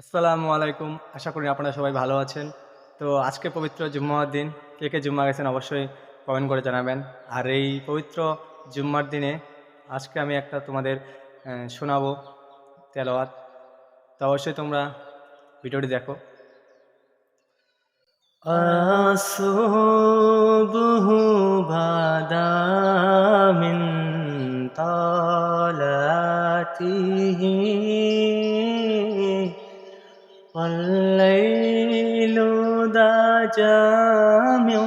আসসালামু আলাইকুম আশা করি আপনারা সবাই ভালো আছেন তো আজকে পবিত্র জুম্মার দিন কে কে জুম্মা গেছেন অবশ্যই কমেন্ট করে জানাবেন আর এই পবিত্র জুম্মার দিনে আজকে আমি একটা তোমাদের আহ, শোনাবো তেলাওয়াত তো অবশ্যই তোমরা ভিডিওটি দেখো الصبح بدا من طلعته الليل ذا جامع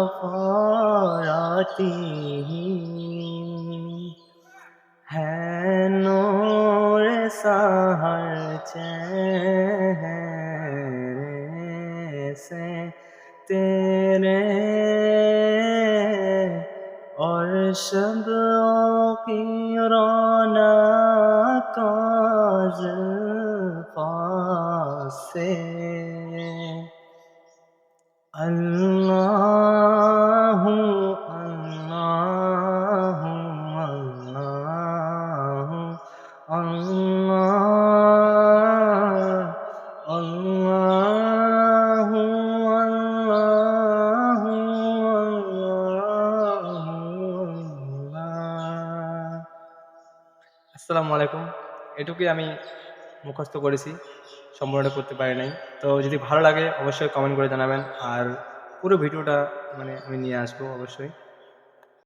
أفاراته है नूर सहर से तेरे और शब्दों की रौनक সে আসসালামু আলাইকুম। এটুকুই আমি মুখস্থ করেছি, সম্পূর্ণটা করতে পারি নাই। তো যদি ভালো লাগে, অবশ্যই কমেন্ট করে জানাবেন। আর পুরো ভিডিওটা মানে আমি নিয়ে আসব অবশ্যই।